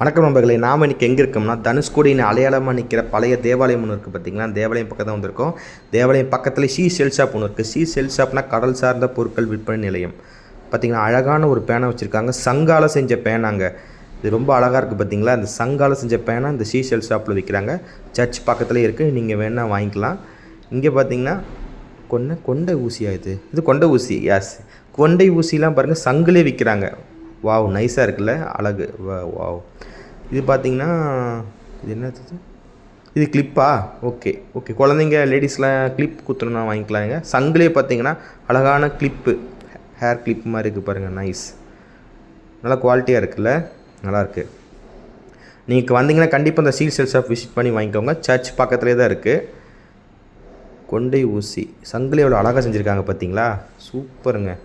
வணக்கம் நண்பர்களே நாம் இன்றைக்கி எங்கே இருக்கோம்னா தனுஷ்கோடியின் அடையாளமாக நிற்கிற பழைய தேவாலயம் ஒன்று இருக்குது பார்த்திங்களா தேவாலயம் பக்கத்தில் வந்திருக்கோம். தேவாலயம் பக்கத்தில் ஷீ செல் ஷாப் ஒன்று இருக்குது ஷீ செல் ஷாப்னா கடல் சார்ந்த பொருட்கள் விற்பனை நிலையம். பார்த்தீங்கன்னா அழகான ஒரு பேனா வச்சுருக்காங்க. சங்கால செஞ்ச பேனாங்க. இது ரொம்ப அழகாக இருக்குது பார்த்தீங்களா இந்த சங்கால செஞ்ச பேனா இந்த ஷீ செல் ஷாப்பில் விற்கிறாங்க சர்ச் பக்கத்துலேயே இருக்குது நீங்கள் வேணால் வாங்கிக்கலாம். இங்கே பார்த்தீங்கன்னா கொண்டை கொண்டை ஊசியாக இது? இது கொண்டை ஊசி யாஸ் கொண்டை ஊசிலாம் பாருங்கள் சங்கிலே விற்கிறாங்க வாவ் நைஸாக இருக்குல்ல அழகு. வா- வாவ் இது பார்த்தீங்கன்னா இது என்னது இது? இது கிளிப்பா ஓகே ஓகே குழந்தைங்க லேடிஸ்லாம் கிளிப் குத்துணுன்னா வாங்கிக்கலாங்க. சங்கிலே பார்த்தீங்கன்னா அழகான கிளிப்பு ஹேர் கிளிப் மாதிரி இருக்குது பாருங்கள் நைஸ் நல்லா குவாலிட்டியாக இருக்குல்ல? நல்லாயிருக்கு நீங்கள் வந்தீங்கன்னா கண்டிப்பாக இந்த சீல் ஷாப் விசிட் பண்ணி வாங்கிக்கோங்க. சர்ச் பக்கத்துலேயே தான் இருக்குது கொண்டை ஊசி. சங்கிலி எவ்வளோ அழகாக செஞ்சுருக்காங்க பார்த்தீங்களா சூப்பருங்க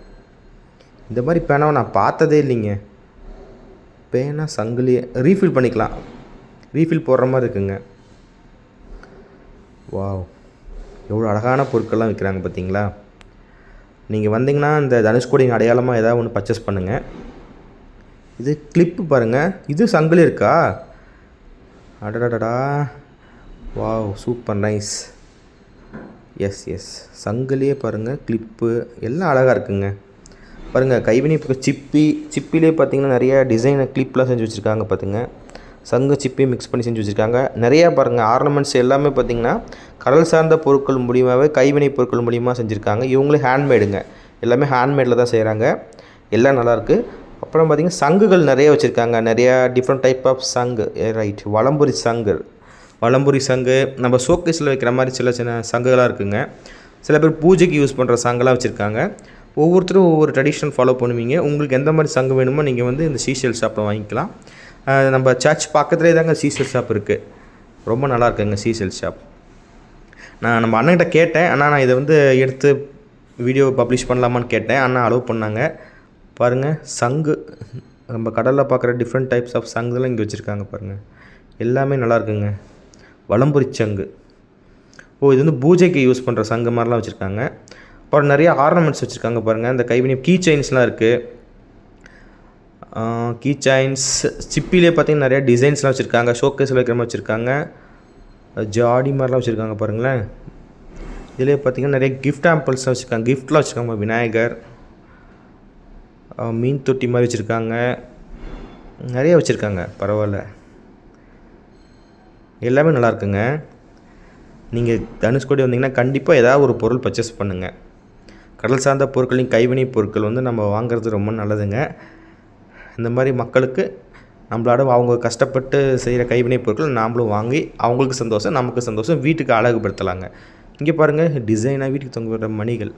இந்த மாதிரி பேனாவை நான் பார்த்ததே இல்லைங்க. பேனா சங்கிலியை ரீஃபில் பண்ணிக்கலாம். ரீஃபில் போடுற மாதிரி இருக்குங்க. வாவ் எவ்வளோ அழகான பொருட்கள்லாம் விற்கிறாங்க பார்த்தீங்களா? நீங்கள் வந்தீங்கன்னா இந்த தனுஷ்கோடியின் அடையாளமாக ஏதாவது ஒன்று பர்ச்சேஸ் பண்ணுங்கள் இது கிளிப்பு பாருங்கள் இது சங்கிலி இருக்கா? அடடடடா. Wow super nice yes yes சங்கிலியே பாருங்கள் கிளிப்பு எல்லாம் அழகாக இருக்குங்க. பாருங்கள் கைவினை இப்போ சிப்பி சிப்பிலே பார்த்தீங்கன்னா நிறைய டிசைனை கிளிப்லாம் செஞ்சு வச்சுருக்காங்க பார்த்துங்க சங்கு சிப்பி மிக்ஸ் பண்ணி செஞ்சு வச்சுருக்காங்க. நிறையா பாருங்கள் ஆர்னமெண்ட்ஸ் எல்லாமே பார்த்தீங்கன்னா கடல் சார்ந்த பொருட்கள் மூலியமாகவே கைவினை பொருட்கள் மூலியமாக செஞ்சுருக்காங்க. இவங்களே ஹேண்ட்மேடுங்க எல்லாமே ஹேண்ட்மேடில் தான் செய்கிறாங்க எல்லாம் நல்லாயிருக்கு அப்புறம் பார்த்திங்கன்னா சங்குகள் நிறைய வச்சுருக்காங்க. நிறையா டிஃப்ரெண்ட் டைப் ஆஃப் சங்கு. ரைட் வளம்புரி சங்கு. வளம்புரி சங்கு. நம்ம ஷோகேஸில் வைக்கிற மாதிரி சில சின்ன சங்குகளாக இருக்குங்க. சில பேர் பூஜைக்கு யூஸ் பண்ணுற சங்கெல்லாம் வச்சுருக்காங்க. ஒவ்வொருத்தரும் ஒவ்வொரு ட்ரெடிஷன் ஃபாலோ பண்ணுவீங்க. உங்களுக்கு எந்த மாதிரி சங்கு வேணுமோ நீங்கள் வந்து இந்த சீசியல் ஷாப்பில் வாங்கிக்கலாம். நம்ம சர்ச் பக்கத்துலேயே தாங்க சீசியல் ஷாப் இருக்குது ரொம்ப நல்லா இருக்குங்க சீஷல் ஷாப் நான் நம்ம அண்ணன்கிட்ட கேட்டேன். ஆனால் நான் இதை வந்து எடுத்து வீடியோ பப்ளிஷ் பண்ணலாமான்னு கேட்டேன். அண்ணா அலோவ் பண்ணாங்க. பாருங்கள் சங்கு. நம்ம கடலில் பார்க்குற டிஃப்ரெண்ட் டைப்ஸ் ஆஃப் சங்குலாம் இங்கே வச்சுருக்காங்க பாருங்கள் எல்லாமே நல்லா இருக்குங்க. வலம்புரி சங்கு. ஓ இது வந்து பூஜைக்கு யூஸ் பண்ணுற சங்கு மாதிரிலாம் வச்சுருக்காங்க. அப்புறம் நிறைய ஆர்னமெண்ட்ஸ் வச்சுருக்காங்க பாருங்கள் இந்த கைவினை கீ செயின்ஸ்லாம் இருக்குது கீ செயின்ஸ் சிப்பிலே பார்த்தீங்கன்னா நிறைய டிசைன்ஸ்லாம் வச்சுருக்காங்க. ஷோகேஸ் வைக்கிற மாதிரி வச்சுருக்காங்க. ஜாடி மாதிரிலாம் வச்சுருக்காங்க பாருங்களேன். இதிலே பார்த்தீங்கன்னா நிறைய கிஃப்ட் ஆம்பிள்ஸ்லாம் வச்சுருக்காங்க. கிஃப்ட்லாம் வச்சுருக்காங்க. விநாயகர் மீன் தொட்டி மாதிரி வச்சுருக்காங்க. நிறைய வச்சுருக்காங்க. பரவாயில்ல. எல்லாமே நல்லா இருக்குங்க. நீங்கள் தனுஷ்கோடி வந்தீங்கன்னா கண்டிப்பாக ஏதாவது ஒரு பொருள் பர்ச்சேஸ் பண்ணுங்கள் கடல் சார்ந்த பொருட்களின் கைவினை பொருட்கள் வந்து நம்ம வாங்குறது ரொம்ப நல்லதுங்க. இந்த மாதிரி மக்களுக்கு நம்மளோட அவங்க கஷ்டப்பட்டு செய்கிற கைவினை பொருட்கள் நாமளும் வாங்கி அவங்களுக்கு சந்தோஷம் நமக்கு சந்தோஷம் வீட்டுக்கு அழகுபடுத்தலாங்க. இங்கே பாருங்கள் டிசைனாக வீட்டுக்கு தொங்க விடுற மணிகள்.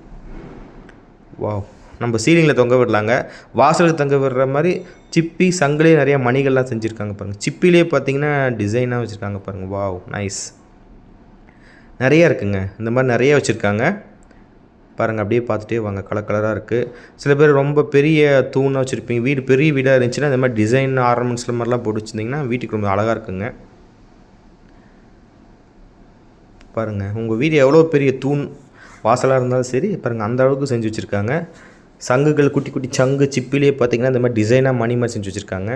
வாவ். நம்ம சீலிங்கில் தொங்க விடலாங்க. வாசலுக்கு தொங்க விடுற மாதிரி சிப்பி சங்கிலே நிறைய மணிகள்லாம் செஞ்சுருக்காங்க பாருங்கள் சிப்பிலே பார்த்தீங்கன்னா டிசைனாக வச்சுருக்காங்க பாருங்கள் வாவ் நைஸ் நிறைய இருக்குங்க. இந்த மாதிரி நிறைய வச்சுருக்காங்க. பாருங்கள் அப்படியே பார்த்துட்டே வாங்க. கலர் கலராக இருக்குது சில பேர் ரொம்ப பெரிய தூணாக வச்சுருப்பீங்க. வீடு பெரிய வீடாக இருந்துச்சுன்னா இந்த மாதிரி டிசைன் ஆர்னமெண்ட்ஸில் மாதிரிலாம் போட்டு வச்சுருந்தீங்கன்னா வீட்டுக்கு ரொம்ப அழகாக இருக்குங்க. பாருங்கள் உங்கள் வீடு எவ்வளோ பெரிய தூண் வாசலாக இருந்தாலும் சரி பாருங்கள் அந்த அளவுக்கு செஞ்சு வச்சுருக்காங்க. சங்குகள் குட்டி குட்டி சங்கு சிப்பிலே பார்த்தீங்கன்னா இந்த மாதிரி டிசைனாக மணி மாதிரி செஞ்சு வச்சுருக்காங்க.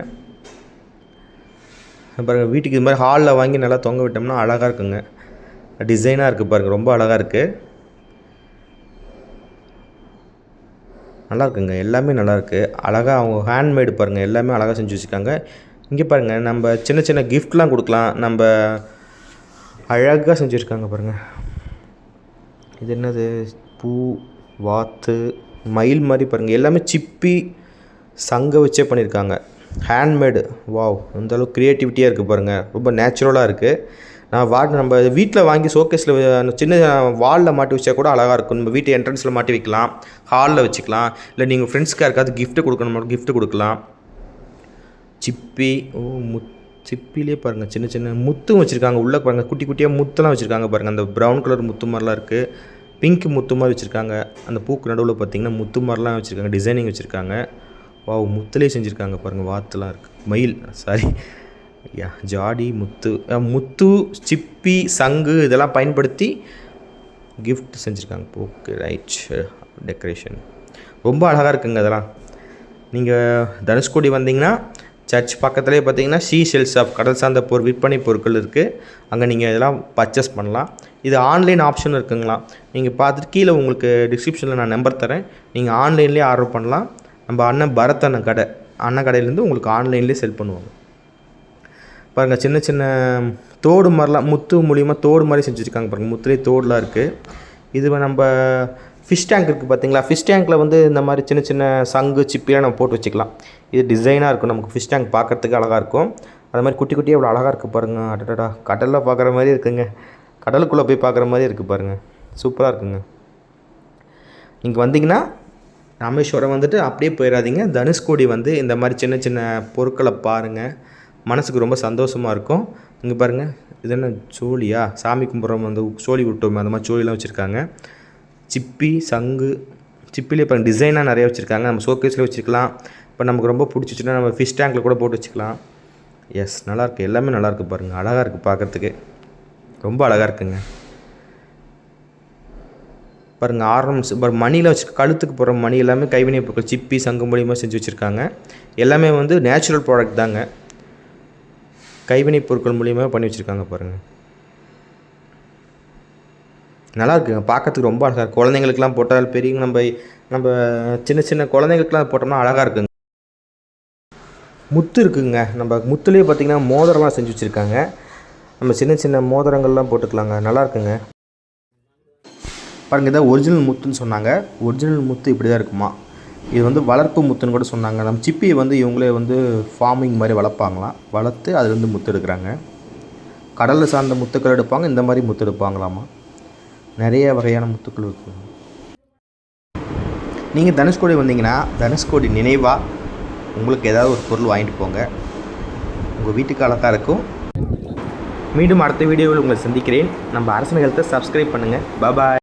பாருங்கள் வீட்டுக்கு இது மாதிரி ஹாலில் வாங்கி நல்லா தொங்க விட்டோம்னா அழகாக இருக்குங்க. டிசைனாக இருக்குது பாருங்கள் ரொம்ப அழகாக இருக்குது நல்லாயிருக்குங்க. எல்லாமே நல்லாயிருக்கு. அழகாக அவங்க ஹேண்ட்மேடு பாருங்கள் எல்லாமே அழகாக செஞ்சு வச்சுருக்காங்க. இங்கே பாருங்கள் நம்ம சின்ன சின்ன கிஃப்ட்லாம் கொடுக்கலாம். நம்ம அழகாக செஞ்சுருக்காங்க பாருங்கள் இது என்னது? பூ வாத்து மயில் மாதிரி பாருங்கள் எல்லாமே சிப்பி சங்க வச்சே பண்ணியிருக்காங்க. ஹேண்ட்மேடு வாவ் அந்த அளவுக்கு க்ரியேட்டிவிட்டியாக இருக்குது பாருங்கள் ரொம்ப நேச்சுரலாக இருக்குது நான் வா நம்ம வீட்டில் வாங்கி ஷோகேஸில் சின்ன வாலில் மாட்டி வச்சா கூட அழகாக இருக்கும். நம்ம வீட்டு என்ட்ரன்ஸில் மாட்டி வைக்கலாம். ஹாலில் வச்சுக்கலாம். இல்லை நீங்கள் ஃப்ரெண்ட்ஸ்க்கு யாருக்காவது கிஃப்ட்டு கொடுக்கணும் கிஃப்ட்டு கொடுக்கலாம். சிப்பி ஓ முத் சிப்பிலே பாருங்கள் சின்ன சின்ன முத்தும் வச்சுருக்காங்க. உள்ளே பாருங்கள் குட்டி குட்டியாக முத்தெல்லாம் வச்சுருக்காங்க பாருங்கள் அந்த ப்ரௌன் கலர் முத்து மாதிரிலாம் இருக்குது பிங்க் முத்து மாதிரி வச்சுருக்காங்க. அந்த பூக்கு நடுவில் பார்த்தீங்கன்னா முத்து மாதிரிலாம் வச்சுருக்காங்க. டிசைனிங் வச்சுருக்காங்க. வாவ் முத்துலேயே செஞ்சுருக்காங்க பாருங்கள் வாத்துலாம் இருக்குது மயில் சாரி யா ஜாடி முத்து முத்து சிப்பி சங்கு இதெல்லாம் பயன்படுத்தி கிஃப்ட் செஞ்சுருக்காங்க. ஓகே ரைட் டெக்கரேஷன் ரொம்ப அழகாக இருக்குங்க அதெல்லாம். நீங்கள் தனுஷ்கோடி வந்தீங்கன்னா சர்ச் பக்கத்துலேயே பார்த்தீங்கன்னா ஷீ ஷெல்ஸ் ஆஃப் கடல் சார்ந்த பொருள் விற்பனை பொருட்கள் இருக்குது அங்கே நீங்கள் இதெல்லாம் பர்ச்சேஸ் பண்ணலாம். இது ஆன்லைன் ஆப்ஷன் இருக்குங்களா? நீங்கள் பார்த்துட்டு கீழே உங்களுக்கு டிஸ்கிரிப்ஷனில் நான் நம்பர் தரேன். நீங்கள் ஆன்லைன்லேயே ஆர்டர் பண்ணலாம். நம்ம அண்ணன் பரத் அண்ணன் கடை. அண்ணன் கடையிலேருந்து உங்களுக்கு ஆன்லைன்லேயே செல் பண்ணுவாங்க. பாருங்கள் சின்ன சின்ன தோடு மாதிரிலாம் முத்து மூலியமாக தோடு மாதிரி செஞ்சு வச்சுருக்காங்க பாருங்கள் முத்துலேயே தோடுலாம் இருக்குது இது நம்ம ஃபிஷ் டேங்க் இருக்குது பார்த்தீங்களா ஃபிஷ் டேங்க்கில் வந்து இந்த மாதிரி சின்ன சின்ன சங்கு சிப்பிலாம் நம்ம போட்டு வச்சுக்கலாம். இது டிசைனாக இருக்கும் நமக்கு ஃபிஷ் டேங்க் பார்க்குறதுக்கு அழகாக இருக்கும். அது மாதிரி குட்டி குட்டியாக இவ்வளோ அழகாக இருக்குது பாருங்கள் அடடா கடலில் பார்க்குற மாதிரி இருக்குங்க. கடலுக்குள்ளே போய் பார்க்குற மாதிரி இருக்குது பாருங்கள் சூப்பராக இருக்குங்க. நீங்கள் வந்தீங்கன்னா ராமேஸ்வரம் வந்துட்டு அப்படியே போயிடாதீங்க தனுஷ்கோடி வந்து இந்த மாதிரி சின்ன சின்ன பொருட்களை பாருங்கள் மனசுக்கு ரொம்ப சந்தோஷமாக இருக்கும். இங்கே பாருங்கள் இது என்ன சோழியா? சாமி கும்பிட்றோம் அந்த சோழி விட்டோம் அந்த மாதிரி சோழிலாம் வச்சுருக்காங்க. சிப்பி சங்கு சிப்பிலே இப்போ டிசைனாக நிறைய வச்சுருக்காங்க. நம்ம ஷோகேஸில் வச்சுக்கலாம் இப்போ நமக்கு ரொம்ப பிடிச்சிச்சுன்னா நம்ம ஃபிஷ் டேங்க்கில் கூட போட்டு வச்சுக்கலாம். எஸ் நல்லாயிருக்கு எல்லாமே நல்லாயிருக்கு பாருங்கள் அழகாக இருக்குது பார்க்குறதுக்கு ரொம்ப அழகாக இருக்குங்க. பாருங்கள் ஆரம்ஸ் பாரு மணியில் வச்சு கழுத்துக்கு போகிற மணி எல்லாமே கைவினை பொருட்கள் சிப்பி சங்கு மூலியமாக செஞ்சு வச்சுருக்காங்க. எல்லாமே வந்து நேச்சுரல் ப்ராடக்ட் தாங்க. கைவினைப் பொருட்கள் மூலியமாக பண்ணி வச்சுருக்காங்க பாருங்கள் நல்லா இருக்குங்க பார்க்கறதுக்கு ரொம்ப அழகாக இருக்கும் குழந்தைங்களுக்குலாம் போட்டால் பெரியவங்க நம்ம நம்ம சின்ன சின்ன குழந்தைங்களுக்குலாம் போட்டோம்னா அழகாக இருக்குங்க. முத்து இருக்குங்க. நம்ம முத்துலேயே பார்த்தீங்கன்னா மோதிரம்லாம் செஞ்சு வச்சுருக்காங்க. நம்ம சின்ன சின்ன மோதிரங்கள்லாம் போட்டுக்கலாங்க. நல்லா இருக்குங்க. பாருங்கள் இதான் ஒரிஜினல் முத்துன்னு சொன்னாங்க. ஒரிஜினல் முத்து இப்படி தான் இருக்குமா? இது வந்து வளர்ப்பு முத்துன்னு கூட சொன்னாங்க. நம்ம சிப்பியை வந்து இவங்களே வந்து ஃபார்மிங் மாதிரி வளர்ப்பாங்களாம். வளர்த்து அதுலேருந்து முத்து எடுக்கிறாங்க. கடலில் சார்ந்த முத்துக்கள் எடுப்பாங்க. இந்த மாதிரி முத்து எடுப்பாங்களாமா? நிறைய வகையான முத்துக்கள் இருக்குது நீங்கள் தனுஷ்கோடி வந்தீங்கன்னா தனுஷ்கோடி நினைவாக உங்களுக்கு ஏதாவது ஒரு பொருள் வாங்கிட்டு போங்க. உங்கள் வீட்டுக்கு அழகாக இருக்கும். மீண்டும் அடுத்த வீடியோவில் உங்களை சந்திக்கிறேன். நம்ம அரசன் ஹெல்த்தை சப்ஸ்கிரைப் பண்ணுங்கள் பாய்